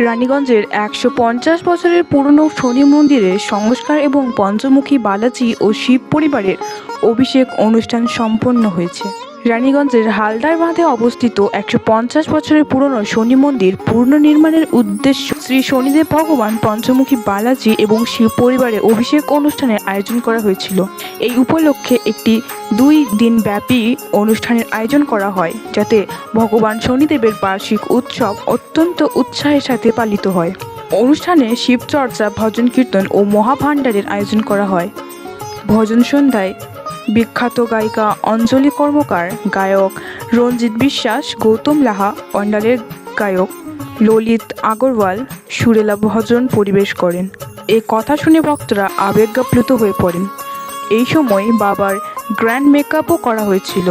রানীগঞ্জের একশো পঞ্চাশ বছরের পুরনো শনি মন্দিরে সংস্কার এবং পঞ্চমুখী বালাজি ও শিব পরিবারের অভিষেক অনুষ্ঠান সম্পন্ন হয়েছে। রানীগঞ্জের হালদার বাঁধে অবস্থিত একশো পঞ্চাশ বছরের পুরনো শনি মন্দির পুনর্নির্মাণের উদ্দেশ্য শ্রী শনিদেব ভগবান পঞ্চমুখী বালাজি এবং শিব পরিবারের অভিষেক অনুষ্ঠানের আয়োজন করা হয়েছিল। এই উপলক্ষে একটি দুই দিন ব্যাপী অনুষ্ঠানের আয়োজন করা হয়, যাতে ভগবান শনিদেবের বার্ষিক উৎসব অত্যন্ত উৎসাহের সাথে পালিত হয়। অনুষ্ঠানে শিবচর্চা, ভজন কীর্তন ও মহাভাণ্ডারের আয়োজন করা হয়। ভজন সন্ধ্যায় বিখ্যাত গায়িকা অঞ্জলি কর্মকার গায়ক রঞ্জিত বিশ্বাস গৌতম লাহা অন্ডালের গায়ক ললিত আগরওয়াল সুরেলা ভজন পরিবেশ করেন এ কথা শুনে ভক্তরা আবেগাপ্লুত হয়ে পড়েন এই সময় বাবার গ্র্যান্ড মেকআপও করা হয়েছিল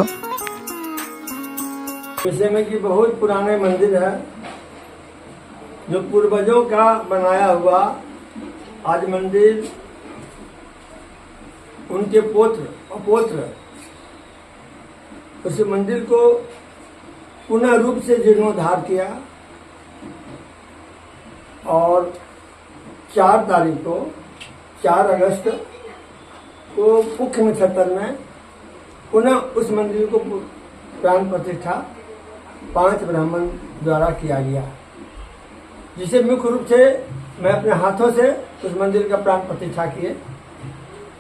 विषय में कि बहुत पुराने मंदिर है जो पूर्वजों का बनाया हुआ आज मंदिर उनके पुत्र अपोत्र। उस मंदिर को पुनः रूप से जीर्णोद्धार किया और चार तारीख को, चार अगस्त को मुख्य नक्षत्र में पुनः उस मंदिर को प्राण प्रतिष्ठा पाँच ब्राह्मण द्वारा किया गया। जिसे मुख्य रूप से मैं अपने हाथों से उस मंदिर का प्राण प्रतिष्ठा किए।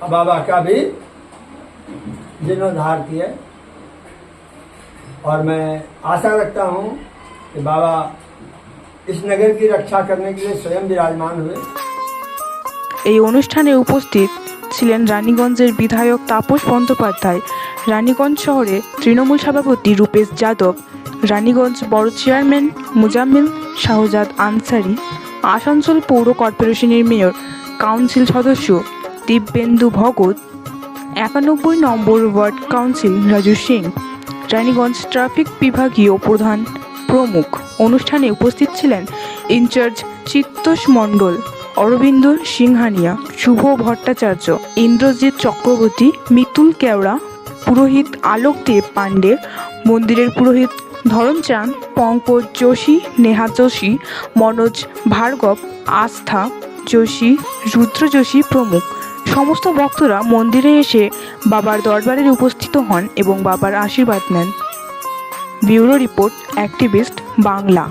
बाबा का भी जीर्णोद्धार किए और मैं आशा रखता हूँ कि बाबा इस नगर की रक्षा करने के लिए स्वयं विराजमान हुए এই অনুষ্ঠানে উপস্থিত ছিলেন রানীগঞ্জের বিধায়ক তাপস বন্দ্যোপাধ্যায় রানীগঞ্জ শহরে তৃণমূল সভাপতি রূপেশ যাদব রানীগঞ্জ বড় চেয়ারম্যান মুজাম্মিল শাহজাদ আনসারি আসানসোল পৌর কর্পোরেশনের মেয়র কাউন্সিল সদস্য দিব্যেন্দু ভগত একানব্বই নম্বর ward council, Raju Singh Raniganj traffic বিভাগীয় প্রধান প্রমুখ। অনুষ্ঠানে উপস্থিত ছিলেন ইনচার্জ চিত্তোষ মণ্ডল, অরবিন্দ সিংহানিয়া, শুভ ভট্টাচার্য, ইন্দ্রজিৎ চক্রবর্তী, মিতুল কেওড়া, পুরোহিত আলোকদেব পাণ্ডে, মন্দিরের পুরোহিত ধরমচাঁদ পঙ্কজ যোশী, নেহা যোশী, মনোজ ভার্গব, আস্থা যোশী, রুদ্র যোশী প্রমুখ। সমস্ত ভক্তরা মন্দিরে এসে বাবার দরবারে উপস্থিত হন এবং বাবার আশীর্বাদ নেন। Bureau report activist Bangla.